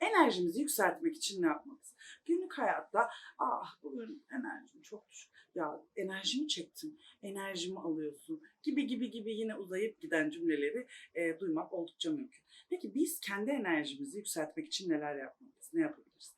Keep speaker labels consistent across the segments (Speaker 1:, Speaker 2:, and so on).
Speaker 1: Enerjimizi yükseltmek için ne yapmalıyız? Günlük hayatta ah bugün enerjim çok düşük. Ya enerjimi çektim, enerjimi alıyorsun gibi gibi gibi yine uzayıp giden cümleleri e, duymak oldukça mümkün. Peki biz kendi enerjimizi yükseltmek için neler yapmalıyız? Ne yapabiliriz?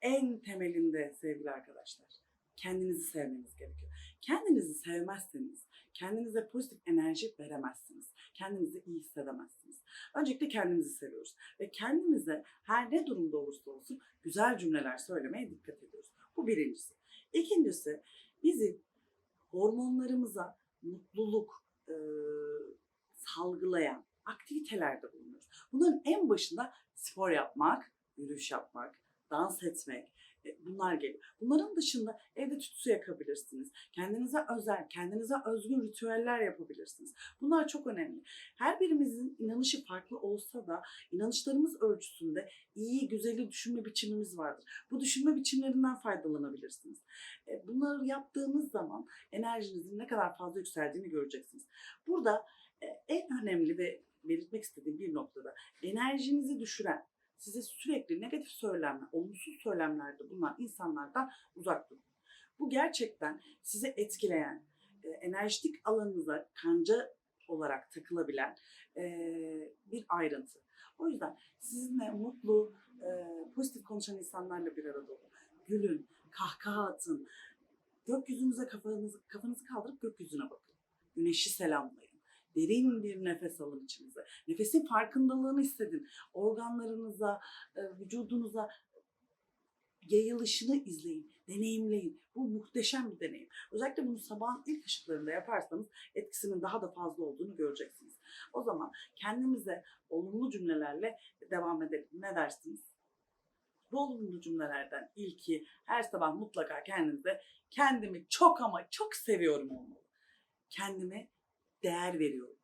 Speaker 1: En temelinde sevgili arkadaşlar kendinizi sevmeniz gerekiyor. Kendinizi sevmezseniz kendinize pozitif enerji veremezsiniz. Kendinizi iyi hissedemezsiniz. Öncelikle kendimizi seviyoruz ve kendimize her ne durumda olursa olsun güzel cümleler söylemeye dikkat ediyoruz. Bu birincisi. İkincisi bizim hormonlarımıza mutluluk e, salgılayan aktivitelerde bulunuyoruz. Bunların en başında spor yapmak, yürüyüş yapmak, dans etmek, bunlar geliyor. Bunların dışında evde tütsü yakabilirsiniz. Kendinize özel, kendinize özgün ritüeller yapabilirsiniz. Bunlar çok önemli. Her birimizin inanışı farklı olsa da inanışlarımız ölçüsünde iyi, güzeli düşünme biçimimiz vardır. Bu düşünme biçimlerinden faydalanabilirsiniz. E, Bunları yaptığınız zaman enerjinizin ne kadar fazla yükseldiğini göreceksiniz. Burada e, en önemli ve belirtmek istediğim bir noktada enerjinizi düşüren, size sürekli negatif söylemler, olumsuz söylemlerde bulunan insanlardan uzak durun. Bu gerçekten sizi etkileyen, e, enerjitik alanınıza kanca olarak takılabilen e, bir ayrıntı. O yüzden sizinle mutlu, e, pozitif konuşan insanlarla bir arada olun. Gülün, kahkaha atın. Gökyüzünüze kafanızı, kafanızı kaldırıp gökyüzüne bakın. Güneşi selamlayın. Derin bir nefes alın içinize. Nefesin farkındalığını hissedin. Organlarınıza, e, vücudunuza yayılışını izleyin, deneyimleyin. Bu muhteşem bir deneyim. Özellikle bunu sabahın ilk ışıklarında yaparsanız etkisinin daha da fazla olduğunu göreceksiniz. O zaman kendimize olumlu cümlelerle devam edelim. Ne dersiniz? Bu olumlu cümlelerden ilki her sabah mutlaka kendinize kendimi çok ama çok seviyorum olmalı. Kendime değer veriyorum.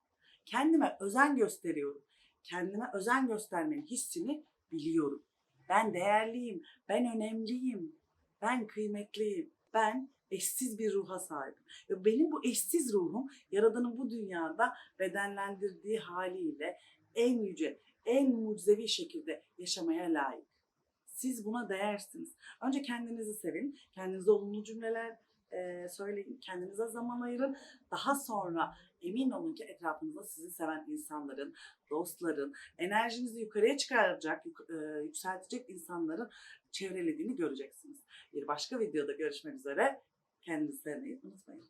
Speaker 1: Kendime özen gösteriyorum. Kendime özen göstermenin hissini biliyorum. Ben değerliyim, ben önemliyim, ben kıymetliyim, ben eşsiz bir ruha sahibim. Ve benim bu eşsiz ruhum Yaradan'ın bu dünyada bedenlendirdiği haliyle en yüce, en mucizevi şekilde yaşamaya layık. Siz buna değersiniz. Önce kendinizi sevin, kendinize olumlu cümleler e, söyleyin, kendinize zaman ayırın. Daha sonra emin olun ki etrafınızda sizi seven insanların, dostların, enerjinizi yukarıya çıkaracak, yük- e, yükseltecek insanların çevrelediğini göreceksiniz. Bir başka videoda görüşmek üzere. Kendinizi sevmeyi unutmayın.